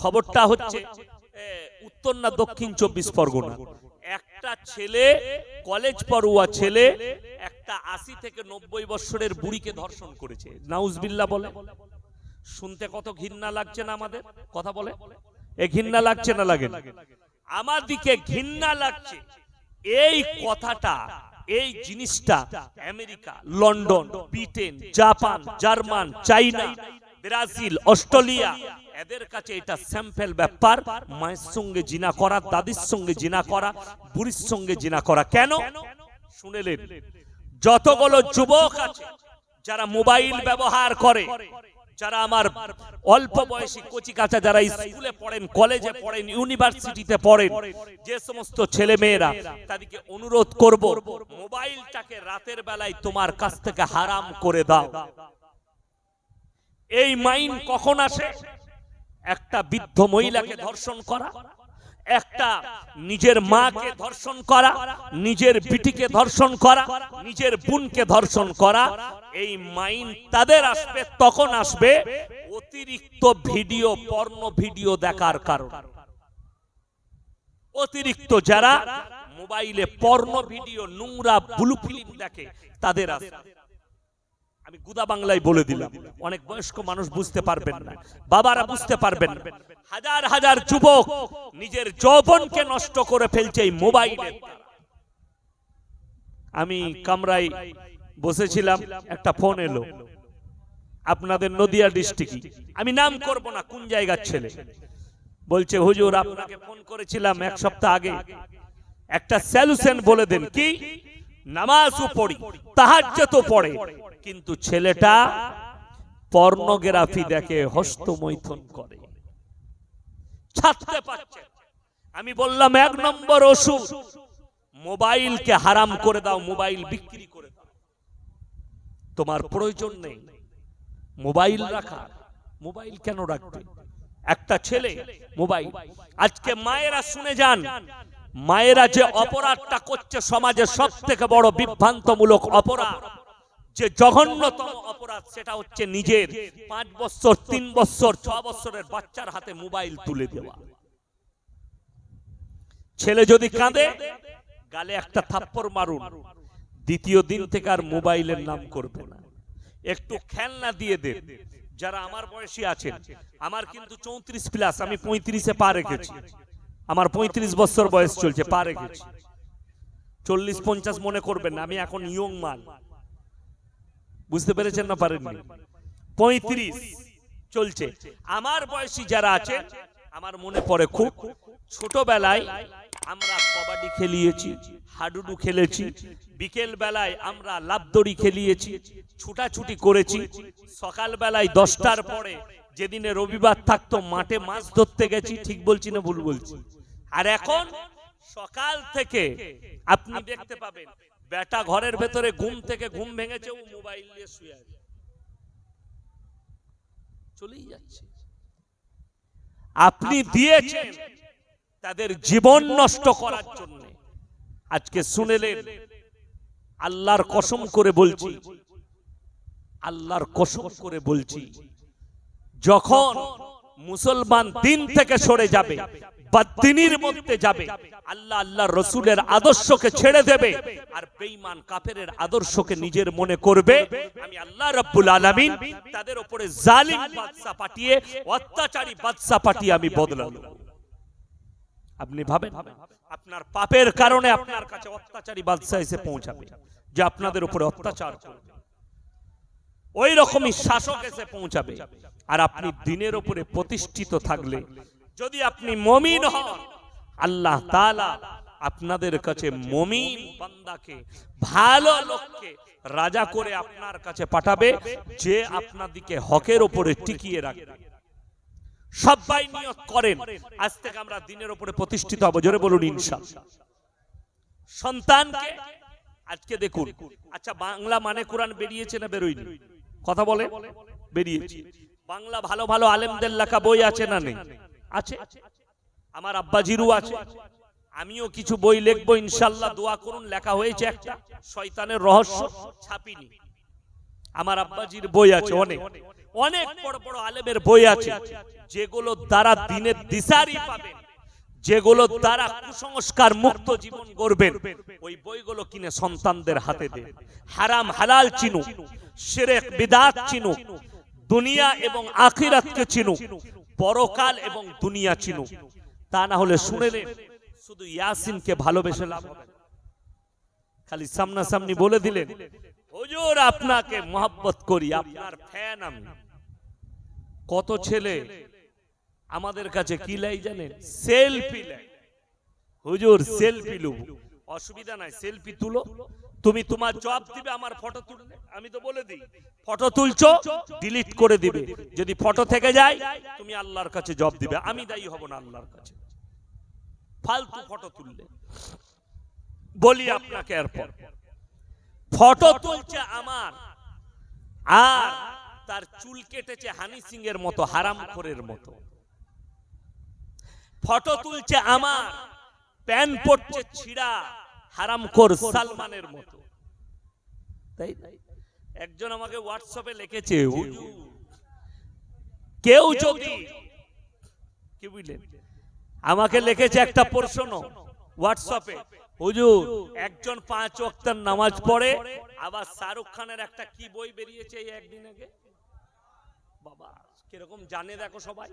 খবরটা হচ্ছে উত্তর না দক্ষিণ চব্বিশ পরগনা। একটা ছেলে, কলেজ পড়ুয়া ছেলে, একটা আশি থেকে নব্বই বছরের বুড়িকে ধর্ষণ করেছে। নাউজবিল্লা বলে। শুনতে কত ঘৃণা লাগছে না আমাদের? কথা বলে। এ, ঘৃণা লাগছে না লাগে? আমার দিকে ঘৃণা লাগছে। এই কথাটা, এই জিনিসটা America, London, Britain, Japan, German, China, Brazil, Australia এদের কাছে এটা স্যাম্পেল ব্যাপার। মায়ের সঙ্গে জিনা করা, দাদির সঙ্গে জিনা করা, বুড়ির সঙ্গে জিনা করা। কেন? শুনেলেন, যতগুলো যুবক আছে, যারা মোবাইল ব্যবহার করে, যারা আমার অল্প বয়সী কচি কাঁচা যারা স্কুলে পড়েন, কলেজে পড়েন, ইউনিভার্সিটিতে পড়েন, যে সমস্ত ছেলে মেয়েরা তাদেরকে অনুরোধ করব, মোবাইলটাকে রাতের বেলায় তোমার কাছ থেকে হারাম করে দাও। এই মাইন কখন আসে? একটা বৃদ্ধ মহিলাকে ধর্ষণ করা, একটা নিজের মাকে ধর্ষণ করা, নিজের বিটিকে ধর্ষণ করা, নিজের বোনকে ধর্ষণ করা, এই মাইন তাদের আসবে, তখন আসবে অতিরিক্ত ভিডিও, পর্ণ ভিডিও দেখার কারণ। অতিরিক্ত যারা মোবাইলে পর্ণ ভিডিও, নোংরা ব্লু ফিল্ম দেখে, তাদের আসবে। আমি গুদা বাংলায় বলে দিলাম। অনেক বয়স্ক মানুষ বুঝতে পারবেন না। বাবারা বুঝতে পারবেন হাজার হাজার যুবক নিজের যৌবনকে নষ্ট করে ফেলছে এই মোবাইলের দ্বারা। আমি কামরায় বসেছিলাম, একটা ফোন এলো। আপনাদের নদিয়া ডিস্ট্রিক্ট। আমি নাম করব না, কোন জায়গার ছেলে? বলছে, হুজুর, আপনাকে ফোন করেছিলাম এক সপ্তাহ আগে। একটা সলিউশন বলে দেন। কি? নামাজও পড়ি তাহাজ্জুদও পড়ে। কিন্তু ছেলেটা পর্নোগ্রাফি দেখে হস্তমৈথুন করে। ছাড়তে পারছে আমি বললাম, এক নম্বর ওষুধ। মোবাইলকে হারাম করে দাও, মোবাইল বিক্রি করে তোমার প্রয়োজন নেই। মোবাইল রাখা। মোবাইল কেন রাখবে? একটা ছেলে, মোবাইল। আজকে মায়েরা শুনে যান মায়েরা যে অপরাধটা করছে সমাজে সব থেকে বড় বিভ্রান্তমূলক অপরাধ, যে জঘন্যতম অপরাধ সেটা হচ্ছে নিজের পাঁচ বছর, তিন বছর, ছ বছরের বাচ্চার হাতে মোবাইল তুলে দেওয়া। ছেলে যদি কাঁদে, গালে একটা থাপ্পড় মারুন, দ্বিতীয় দিন থেকে আর মোবাইলের নাম করবে না। একটু খেলনা দিয়ে দেন যারা আমার বয়সী আছেন, আমার কিন্তু চৌত্রিশ প্লাস আমি পঁয়ত্রিশে পা রেখেছি। আমার পঁয়ত্রিশ বছর বয়স চলছে পা রেখেছি চল্লিশ, পঞ্চাশ মনে করবেন না, আমি এখন ইয়ং মাল বুঝতে পেরেছেন না পারেননি? পঁয়ত্রিশ চলছে। আমার বয়সী যারা আছে আমার মনে পড়ে খুব, ছোটবেলায় আমরা কবাডি খেলিয়েছি, হাডুডু খেলেছি বিকেল বেলায় আমরা লাভদড়ি খেলিয়েছি, ছুটাছুটি করেছি সকাল বেলায় দশটার পরে যেদিনে রবিবার থাকতো, মাঠে মাছ ধরতে গেছি, ঠিক বলছি না ভুল বলছি? আর এখন সকাল থেকে আপনি দেখতে পাবেন বেটা ঘরের ভেতরে ঘুম থেকে ঘুম ভেঙেছে ও মোবাইল নিয়ে শুয়ে আছে। চলেই যাচ্ছে। আপনি দিয়েছেন তাদের জীবন নষ্ট করার জন্য। আজকে শুনেলেন আল্লাহর কসম করে বলছি। আল্লাহর কসম করে বলছি। যখন মুসলমান দিন থেকে সরে যাবে বা দিনের মধ্যে যাবে। আল্লাহ আল্লাহ রসুলের আদর্শকে ছেড়ে দেবে। আর বেঈমান কাফেরের আদর্শকে নিজের মনে করবে। আমি আল্লাহ রাব্বুল আলামিন তাদের উপরে জালিম বাদশা পাঠিয়ে অত্যাচারী বাদশা পাঠিয়ে আমি বদলাবো আপনি ভাবেন? আপনার পাপের কারণে আপনার কাছে অত্যাচারী বাদশা এসে পৌঁছাবে যে আপনাদের উপরে অত্যাচার করবে। ওই রকমই শাসক এসে পৌঁছাবে। আর আপনি দিনের উপরে প্রতিষ্ঠিত থাকলে যদি আপনি মমিন হন, আল্লাহ তাআলা আপনাদের কাছে মমিন বান্দাকে, ভালো লোককে রাজা করে আপনার কাছে পাঠাবে, যে আপনাদিকে হকের উপরে টিকিয়ে রাখবে। সবাই নিয়ত করেন, আজ থেকে আমরা দিনের উপরে প্রতিষ্ঠিত হব, জোরে বলুন ইনশাআল্লাহ। সন্তানকে, আজকে দেখুন আচ্ছা বাংলা মানে কোরআন বেরিয়েছে না বেরোয়নি? কথা বলে, বেরিয়েছে। বাংলা ভালো ভালো আলেমদের লেখা বই আছে না নেই? আছে? আমার আব্বাজিরু আছে। আমিও কিছু বই লিখব, ইনশাল্লাহ দোয়া করুন, লেখা হয়েছে একটা। শয়তানের রহস্য, ছাপিনি। আমার আব্বাজির বই আছে, অনেক। অনেক বড় বড় আলেমের বই আছে, যেগুলো দ্বারা দিনের দিশারি পাবেন, যেগুলো দ্বারা কুসংস্কার মুক্ত জীবন গড়বেন। ওই বইগুলো কিনে সন্তানদের হাতে দেন হারাম হালাল চিনুক, শিরেক বিদাত চিনুক, দুনিয়া এবং আখিরাতকে চিনুক। পরকাল এবং দুনিয়া চিনুক। তা না হলে শুনে শুনেলেন শুধু ইয়াসিনকে ভালোবেসে লাভ হবে। খালি সামনাসামনি বলে দিলেন, হুজুর, আপনাকে মহব্বত করি, আপনার ফ্যান আমি। কত ছেলে আমাদের কাছে কি লাই জানেন সেলফি লাই। হুজুর, সেলফি লুব। অসুবিধা নাই, সেলফি তুলো। তুমি তোমার জব দিবে, আমার ফটো তুললে। আমি তো বলে দিই ফটো তুলছো ডিলিট করে দিবে। যদি ফটো থেকে যায়, তুমি আল্লাহর কাছে জব দিবে। আমি দায়ী হব না আল্লাহর কাছে। ফালতু ফটো তুললে। বলি আপনাকে এরপর। ফটো তুলছে আমার, আর তার চুল কেটেছে হানি সিং এর মতো, হারাম খোরের মতো। ফটো তুলছে আমার প্যান পড়ছে ছিড়া হারামখোর সালমানের মতো। তাই একজন আমাকে হোয়াটসঅ্যাপে লিখেছে কেউ যদি কি বুঝলেন? আমাকে লিখেছে একটা প্রশ্ন হোয়াটসঅ্যাপে, হুজুর, একজন পাঁচ ওয়াক্তের নামাজ পড়ে, আবার শাহরুখ খানের একটা কি বই বেরিয়েছে এই একদিন আগে? বাবা, কীরকম জানে দেখো সবাই।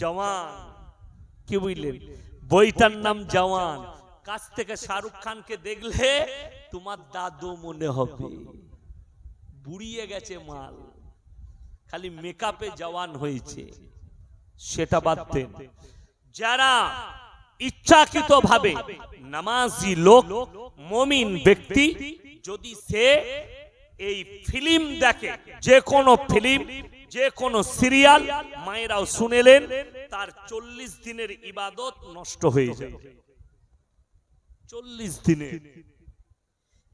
জওয়ান, কি বুঝলেন? বইটার নাম জওয়ান। কাছ থেকে শাহরুখ খানকে দেখলে তোমার দাদু মনে হবে। বুড়িয়ে গেছে মাল, খালি মেকআপে জওয়ান হয়েছে। সেটা বাদ দেন। যারা ইচ্ছাকৃত ভাবে নামাজি লোক, মমিন ব্যক্তি, যদি সে এই ফিল্ম দেখে, যে কোনো ফিল্ম, যে কোনো সিরিয়াল, মায়েরাও শুনেলেন, তার চল্লিশ দিনের ইবাদত নষ্ট হয়ে যায় চল্লিশ দিনে।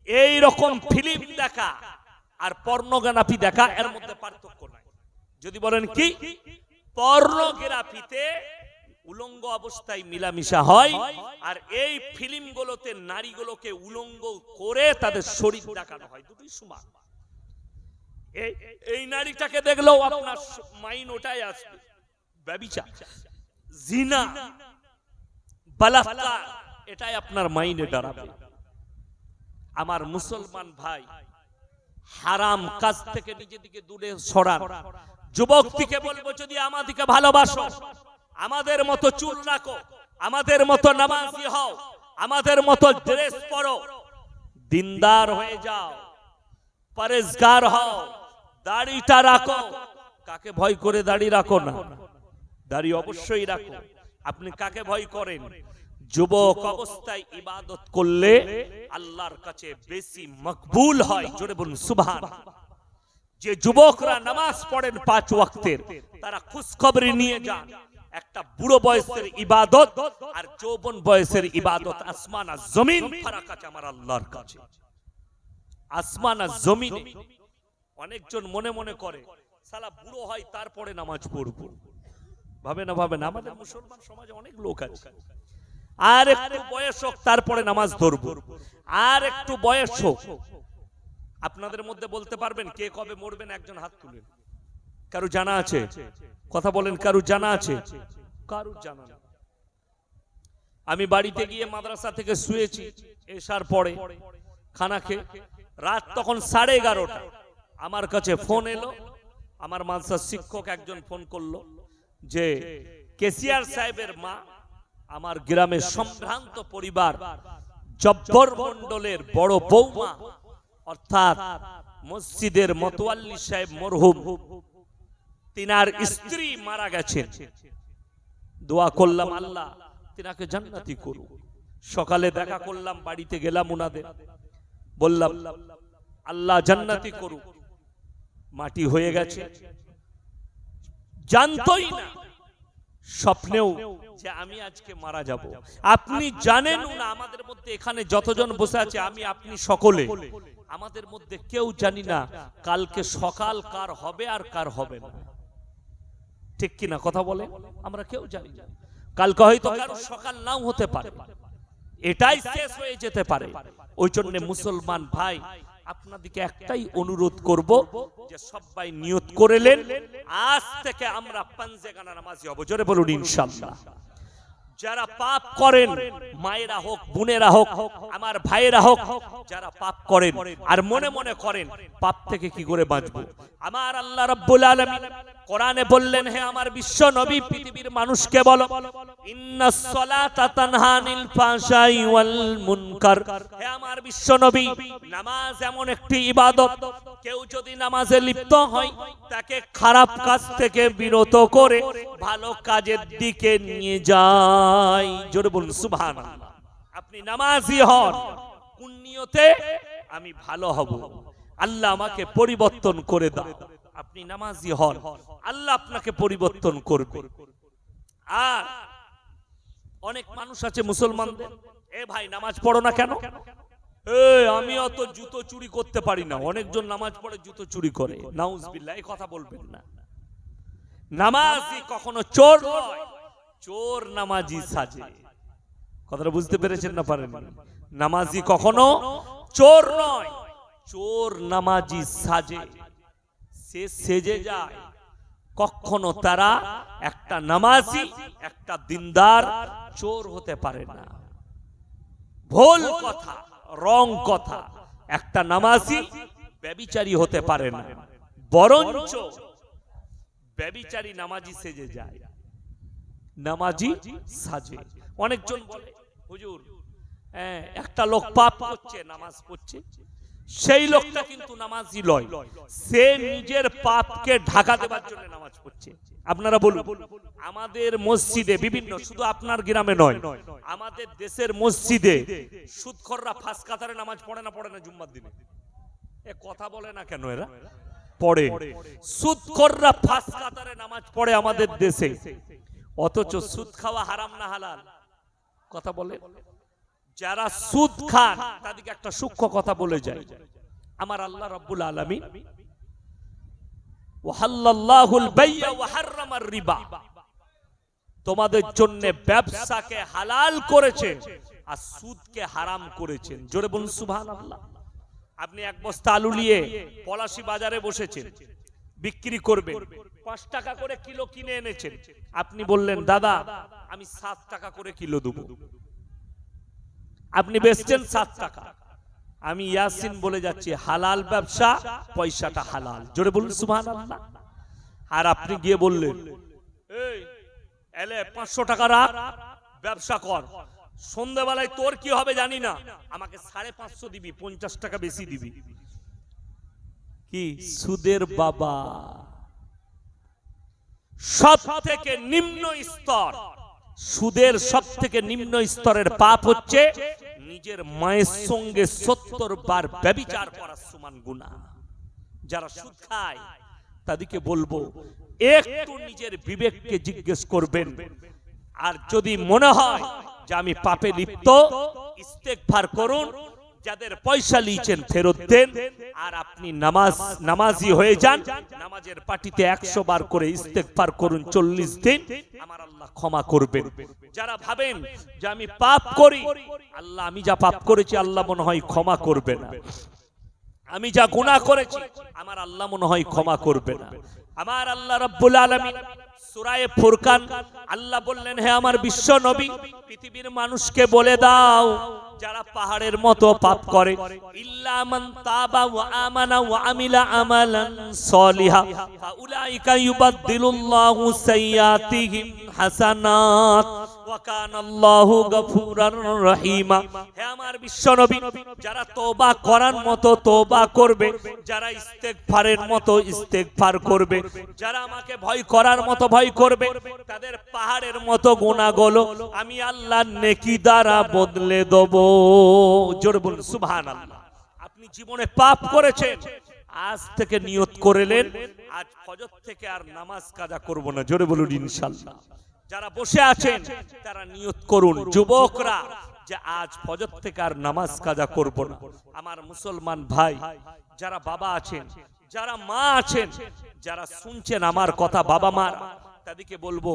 এই রকম ফিল্ম দেখা আর পর্নোগ্রাফি দেখা এর মধ্যে পার্থক্য নাই। যদি বলেন কি? পর্নোগ্রাফিতে উলঙ্গ অবস্থায় মিলামিশা হয় আর এই ফিল্মগুলোতে নারীগুলোকে উলঙ্গ করে তাদের শরীর দেখানো হয়। দুটোই সমান। এই এই নারীটাকে দেখলেও আপনার মাইন ওটাই আসবে। ব্যবিচা জিনা। বালাৎকার। এটাই আপনার মাইনে দাঁড়াবে। আমার মুসলমান ভাই, হারাম কাজ থেকে নিজেদিকে দূরে সরান। যুবকটিকে বলব, যদি আমাদিকে ভালোবাসো, আমাদের মতো চুল রাখো, আমাদের মতো নামাজি হও, আমাদের মতো ড্রেস পরো, দিনদার হয়ে যাও পরেজগার হও, দাড়িটা রাখো। কাকে ভয় করে দাড়ি রাখো না? দাড়ি অবশ্যই রাখো। আপনি কাকে ভয় করেন? যুবক অবস্থায় ইবাদত করলে আল্লাহর কাছে বেশি মকবুল হয়। জোরে বলুন সুবহান। যে যুবকরা নামাজ পড়েন পাঁচ ওয়াক্তের তারা খুশখবরি নিয়ে যান। একটা বুড়ো বয়সের ইবাদত আর যৌবন বয়সের ইবাদত। আসমান আর জমিন ফারাক আছে আমার আল্লাহর কাছে। আসমান আর জমিনে অনেকজন মনে মনে করে সালা বুড়ো হয় তারপরে নামাজ পড়ব। ভাবে না ভাবে না আমাদের মুসলমান সমাজে অনেক লোক আছে। আর একটু বয়স হোক, তারপরে নামাজ ধরবো। আর একটু বয়স হোক, আপনাদের মধ্যে বলতে পারবেন কে কবে মরবেন, একজন হাত তুলেন। কারু জানা আছে? কথা বলেন, কারু জানা আছে? কারু জানা আমি বাড়িতে গিয়ে মাদ্রাসা থেকে শুয়েছি, এসার পরে খানা খেয়ে, রাত তখন সাড়ে এগারোটা। আমার কাছে ফোন এলো, আমার মাদ্রাসার শিক্ষক একজন ফোন করল যে কেসিয়ার সাহেবের মা আমার গ্রামের সম্ভ্রান্ত পরিবার জব্বর মন্ডলের বড় বৌমা অর্থাৎ মসজিদের মতোয়াল্লি সাহেব মরহুম। তিনার স্ত্রী মারা গেছেন। দোয়া করলাম আল্লাহ তিনাকে জান্নাতি করু সকালে দেখা করলাম বাড়িতে গেলাম উনাদের। বললাম আল্লাহ জান্নাতি করুক। মাটি হয়ে গেছে। জানতই না। স্বপ্নেও যে আমি আজকে মারা যাব। আপনি জানেন না আমাদের মধ্যে এখানে যতজন বসে আছে, আমি, আপনি সকলে। আমাদের মধ্যে কেউ জানি না কালকে সকাল কার হবে আর কার হবে না। ঠিক কিনা কথা বলে? আমরা কেউ জানি না। কালকে হয়তো কারও সকাল নাও হতে পারে। এটাই শেষ হয়ে যেতে পারে। ওই জন্য মুসলমান ভাই আপনাদেরকে একটাই অনুরোধ করব যে সবাই নিয়ত করেলেন আজ থেকে আমরা পাঞ্জেগানা নামাজি হব। জোরে বলুন, ইনশাআল্লাহ। যারা পাপ করেন, মায়েরা হোক, বোনেরা হোক, আমার ভাইয়েরা হোক, যারা পাপ করেন আর মনে মনে করেন, পাপ থেকে কি করে বাঁচবো? আমার আল্লাহ রাব্বুল আলামিন কোরআনে বললেন, হে আমার বিশ্ব নবী, পৃথিবীর মানুষকে বলো হে আমার বিশ্ব নবী, নামাজ এমন একটি ইবাদত, কেউ যদি নামাজে লিপ্ত হয়, তাকে খারাপ কাজ থেকে বিরত করে ভালো কাজের দিকে নিয়ে যায়। বলুন আপনি নামাজি হন নিয়তে আমি ভালো হব। আল্লাহ আমাকে পরিবর্তন করে দাও। আপনি নামাজি হন, আল্লাহ আপনাকে পরিবর্তন করবে। আর অনেক মানুষ আছে মুসলমানদের, এ ভাই, নামাজ পড়ো না কেন? আমি অত জুতো চুরি করতে পারি না। অনেকজন নামাজ পড়ে, জুতো চুরি করে। নাউজবিল্লাহ, এই কথা বলবেন না। নামাজি কখনো চোর চোর নামাজি সাজে। কথাটা বুঝতে পেরেছেন না পারেন নামাজি কখনো চোর নয়, চোর নামাজি সাজে। সে সেজে যায়। কখনো তারা একটা নামাজি একটা দিনদার চোর হতে পারে না। ভুল কথা রং কথা একটা নামাজি ব্যবিচারী হতে পারে না। বরঞ্চ ব্যবিচারী নামাজি সেজে যায়। নামাজি সাজে। অনেকজন বলে হুজুর হ্যাঁ, একটা লোক পাপ করছে নামাজ পড়ছে। সেই লোকটা কিন্তু নামাজি লয়। সে নিজের পাপকে ঢাকা দেবার জন্য নামাজ পড়ছে। আপনারা বলুন, আমাদের মসজিদে বিভিন্ন, শুধু আপনার গ্রামে নয়, আমাদের দেশের মসজিদে সুদখররা ফাঁস কাতারে নামাজ পড়ে না পড়ে না জুম্মার দিনে? এ কথা বলে না কেন এরা? পড়ে। সুদখররা ফাঁস কাতারে নামাজ পড়ে আমাদের দেশে। অথচ সুদ খাওয়া হারাম না হালাল? কথা বলে। যারা সুদ খান, তাদেরকে একটা সূক্ষ্ম কথা বলে যায়। আমার আল্লাহ রাব্বুল রিবা। তোমাদের জন্য ব্যবসাকে হালাল করেছে আর সুদকে হারাম করেছেন। জোরে বলুন, সুবহানাল্লাহ। আপনি এক বস্তা আলু নিয়ে পলাশি বাজারে বসেছেন, বিক্রি করবেন, পাঁচ টাকা করে কিলো কিনে এনেছেন। আপনি বললেন, দাদা, আমি সাত টাকা করে কিলো দেবো। আপনি বেচছেন সাত টাকা। আমি ইয়াসিন বলে যাচ্ছি হালাল ব্যবসা পয়সাটা হালাল। জোরে বলুন সুবহানাল্লাহ। আর আপনি গিয়ে বললেন এলে পাঁচশো টাকা রাখ ব্যবসা কর। সন্ধ্যাবেলায় তোর কি হবে জানি না। আমাকে সাড়ে পাঁচশো দিবি পঞ্চাশ টাকা বেশি দিবি। কি? সুদের বাবা। সব থেকে নিম্ন স্তর। সুদের সব থেকে নিম্ন স্তরের পাপ হচ্ছে নিজের মায়ের সঙ্গে সত্তর বার ব্যবিচার করার সমান গুণা যারা সুদ খায়, তাদেরকে বলব, একটু নিজের বিবেককে জিজ্ঞেস করবেন। আর যদি মনে হয় যে আমি পাপে লিপ্ত ইস্তেকভার করুন যাদের পয়সা লিয়েছেন ফেরত দেন, আর আপনি নামাজ, নামাজি হয়ে যান, নামাজের পার্টিতে একশো বার করে ইস্তেকভার করুন চল্লিশ দিন, আমার আল্লাহ ক্ষমা করবেন। যারা ভাবেন যে আমি পাপ করি, আল্লাহ, আমি যা পাপ করেছি, আল্লাহ মনে হয় ক্ষমা করবে না। আমি যা গুনাহ করেছি, আমার আল্লাহ মনে হয় ক্ষমা করবে না। আমার আল্লাহ রাব্বুল আলামিন সূরায়ে ফুরকান, আল্লাহ বললেন, হে আমার বিশ্ব নবী, পৃথিবীর মানুষকে বলে দাও যারা পাহাড়ের মতো পাপ করে। ইল্লামান তাবা ওয়া আমানা ওয়া আমিলা আমালান সলিহা, ফাউলাইকা ইউবাদদিলুল্লাহু সাইয়্যাতিহিম হাসানাত। আমি নেকি দ্বারা বদলে আপনি জীবনে পাপ করেছেন, আজ থেকে নিয়ত করেলেন আজ থেকে আর নামাজ কাজা করব না, জোরে বলুন ইনশাআল্লাহ যারা বসে আছেন, তারা নিয়ত করুন, যুবকরা, যে আজ ফজর থেকে আর নামাজ কাজা করব না। আমার মুসলমান ভাই, যারা বাবা আছেন, যারা মা আছেন, যারা শুনছেন আমার কথা বাবা মা তাদেরকে বলব,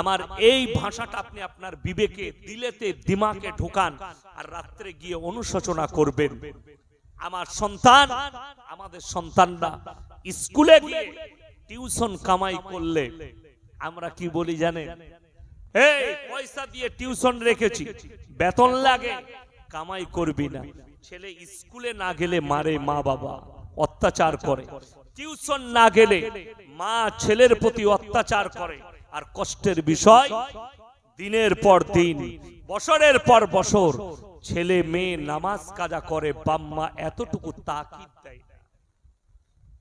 আমার এই ভাষাটা আপনি আপনার বিবেকে, দিলেতে, দিমাকে ঢোকান আর রাত্রে গিয়ে অনুশোচনা করবেন। আমার সন্তান, আমাদের সন্তানরা স্কুলে গিয়ে টিউশন কামাই করলে, আমরা কি বলি জানেন? এই পয়সা দিয়ে টিউশন রেখেছি। বেতন লাগে, কামাই করবি না। ছেলে স্কুলে না গেলে মারে মা বাবা, অত্যাচার করে। টিউশন না গেলে মা ছেলের প্রতি অত্যাচার করে। আর কষ্টের বিষয়, দিনের পর দিন, বছরের পর বছর ছেলে মেয়ে নামাজ কাজা করে বাম্মা এতটুকু তাকিদ দেয়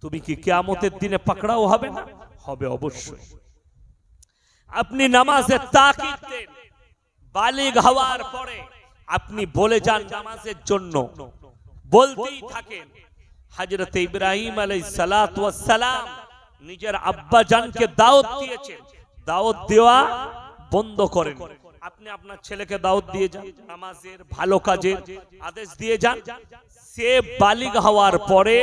তুমি কি কেয়ামতের দিনে পাকড়াও হবে না? হবে অবশ্যই। আপনি নামাজের তাকিদ দেন। বালিগ হওয়ার পরে আপনি বলে যান নামাজের জন্য। বলতেই থাকেন হযরত ইব্রাহিম আলাইহিস সালাত ওয়াস সালাম নিজের আব্বা জানকে দাওয়াত দিয়েছেন। দাওয়াত দেওয়া বন্ধ করেন। আপনি আপনার ছেলেকে দাওয়াত দিয়ে যান, নামাজের ভালো কাজের আদেশ দিয়ে যান। সে বালিগ হওয়ার পরে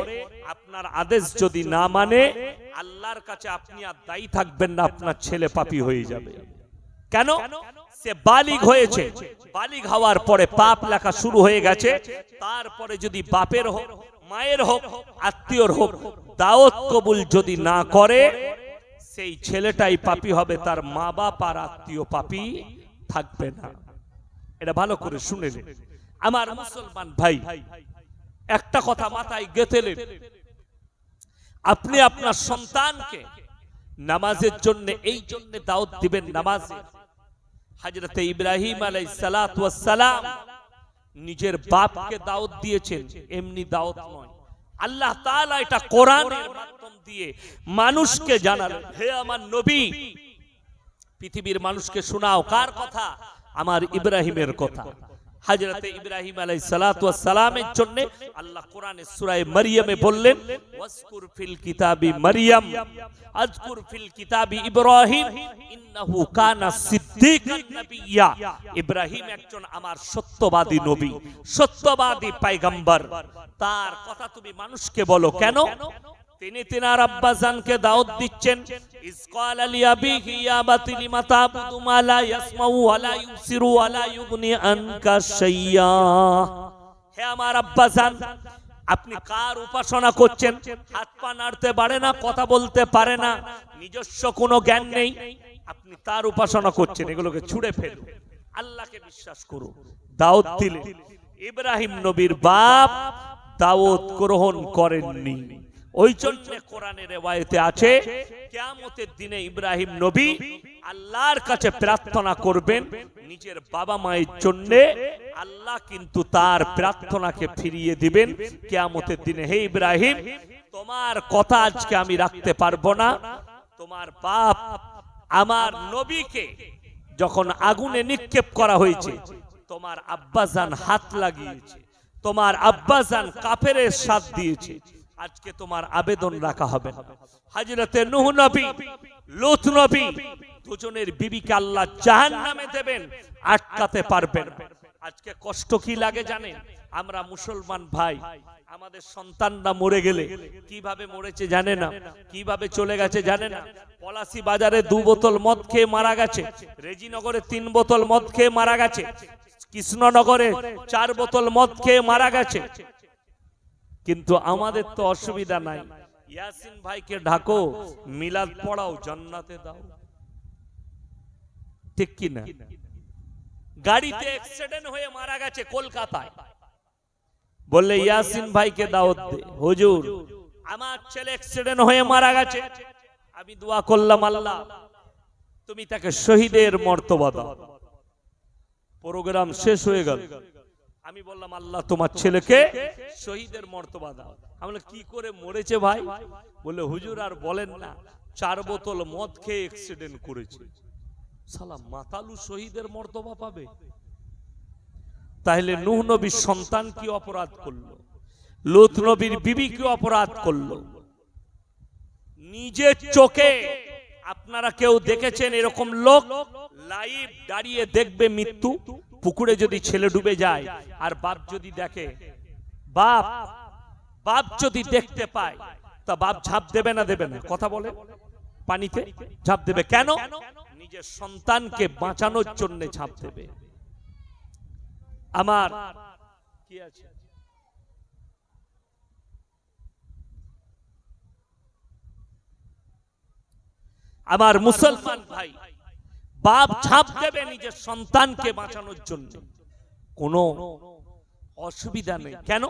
আপনার আদেশ যদি না মানে আল্লাহর কাছে আপনি আর দায়ী থাকবেন না, আপনার ছেলে পাপী হয়ে যাবে। কেন? সে বালিগ হয়েছে। বালিগ হওয়ার পরে পাপ লেখা শুরু হয়ে গেছে। তারপরে যদি বাপের হোক, মায়ের হোক, আত্মীয়র হোক, দাওয়াত কবুল যদি না করে, সেই ছেলেটাই পাপী হবে, তার মা বাপ আর আত্মীয় পাপী থাকবে না। এটা ভালো করে শুনে নিন। আমার মুসলমান ভাই, একটা কথা মাথায় গেঁথেলেন আপনি আপনার সন্তানকে নামাজের জন্য, এই জন্য দাওয়াত দিবেন নামাজে। হযরতে ইব্রাহিম ওয়াস সালাম নিজের বাপকে দাওয়াত দিয়েছেন, এমনি দাওয়াত নয়। আল্লাহ তাআলা এটা কোরআনের মাধ্যম দিয়ে মানুষকে জানালেন, হে আমার নবী পৃথিবীর মানুষকে শোনাও, কার কথা? আমার ইব্রাহিমের কথা। হযরতে ইব্রাহিম জন্য আল্লাহ কোরআনে সূরা মারইয়ামে বললেন ফিল কিতাবি মারইয়াম আযকুর ফিল কিতাবি ইব্রাহিম, ইন্নাহু কানা ইব্রাহিম একজন আমার সত্যবাদী নবী, সত্যবাদী পয়গম্বর। তার কথা তুমি মানুষকে বলো কেন? তিনি তিনার আব্বাসানকে দাওয়াত দিচ্ছেন ইসকাল আলী আবিহি ইয়া বাতিলি মাতাবুদু মা লা ইয়াসমাউ ওয়া লা ইউবসিরু ওয়া লা ইউগনি আনকা শাইয়্যা হে আমার আব্বাসান আপনি কার উপাসনা করছেন? হাত পা নাড়তে পারে না, কথা বলতে পারে না, নিজস্ব কোনো জ্ঞান নেই। আপনি তার উপাসনা করছেন, এগুলোকে ছুঁড়ে ফেলুন। আল্লাহকে বিশ্বাস করুন। দাওয়াত দিলেন। ইব্রাহিম নবীর বাপ দাওয়াত গ্রহণ করেননি। ওই জন্য কোরআনের রেওয়ায়েতে আছে, কিয়ামতের দিনে ইব্রাহিম নবী আল্লাহর কাছে প্রার্থনা করবেন নিজের বাবা মায়ের জন্য, আল্লাহ কিন্তু তার প্রার্থনাকে ফিরিয়ে দিবেন। কিয়ামতের দিনে হে ইব্রাহিম, তোমার কথা আজকে আমি রাখতে পারব না। তোমার বাপ আমার নবীকে যখন আগুনে নিক্ষেপ করা হয়েছে, তোমার আব্বাজান হাত লাগিয়েছে, তোমার আব্বাজান কাফেরের সাথ দিয়েছে আজকে তোমার আবেদন রাখা হবে হাজরতে নুহ নবী লুত নবী দুজনের বিবিকে আল্লাহ জাহান্নামে দেবেন আটকাতে পারবেন আজকে কষ্ট কি লাগে জানেন? আমরা মুসলমান ভাই আমাদের সন্তানরা মরে গেলে কীভাবে মরেছে জানে না? কীভাবে চলে গেছে জানে না। পলাশি বাজারে দু বোতল মদ খেয়ে মারা গেছে। রেজিনগরে তিন বোতল মদ খেয়ে মারা গেছে। কৃষ্ণনগরে চার বোতল মদ খেয়ে মারা গেছে। কিন্তু আমাদের তো অসুবিধা নাই। ইয়াসিন ভাইকে ঢাকো মিলাদ পড়াও, জান্নাতে দাও। ঠিক কি না? গাড়িতে অ্যাক্সিডেন্ট হয়ে মারা গেছে কলকাতায়। বললে, ইয়াসিন ভাইকে দাওয়াত দে। হুজুর, আমার ছেলে অ্যাক্সিডেন্ট হয়ে মারা গেছে। আমি দোয়া করলাম আল্লাহ, তুমি তাকে শহীদের মর্তবা দাও। প্রোগ্রাম শেষ হয়ে গেল। আমি বললাম, আল্লাহ তোমার ছেলেকে শহীদের মর্তবা দাও। আমরা কি করে মরেছে ভাই? বলে হুজুর আর বলেন না, চার বোতল মদ খেয়ে অ্যাক্সিডেন্ট করেছে। সালাম মাতালু শহীদের মর্তবা পাবে? তাহলে নূহ নবীর সন্তান কি অপরাধ করল? লুত নবীর বিবি কি অপরাধ করল? নিজের চোখে আপনারা কেউ দেখেছেন এরকম লোক? লাইভ দাঁড়িয়ে দেখবে মৃত্যু? পুকুরে যদি ছেলে ডুবে যায় আর বাপ যদি দেখে, বাপ বাপ যদি দেখতে পায়, তা বাপ ঝাঁপ দেবে না দেবে না? কথা বলে পানিতে, ঝাঁপ দেবে। কেন? নিজের সন্তানকে বাঁচানোর জন্য ঝাঁপ দেবে। আমার কি আছে? আমার মুসলমান ভাই বাপ ঝাঁপ দেবে নিজের সন্তানকে বাঁচানোর জন্য। কোনো অসুবিধা নেই। কেন?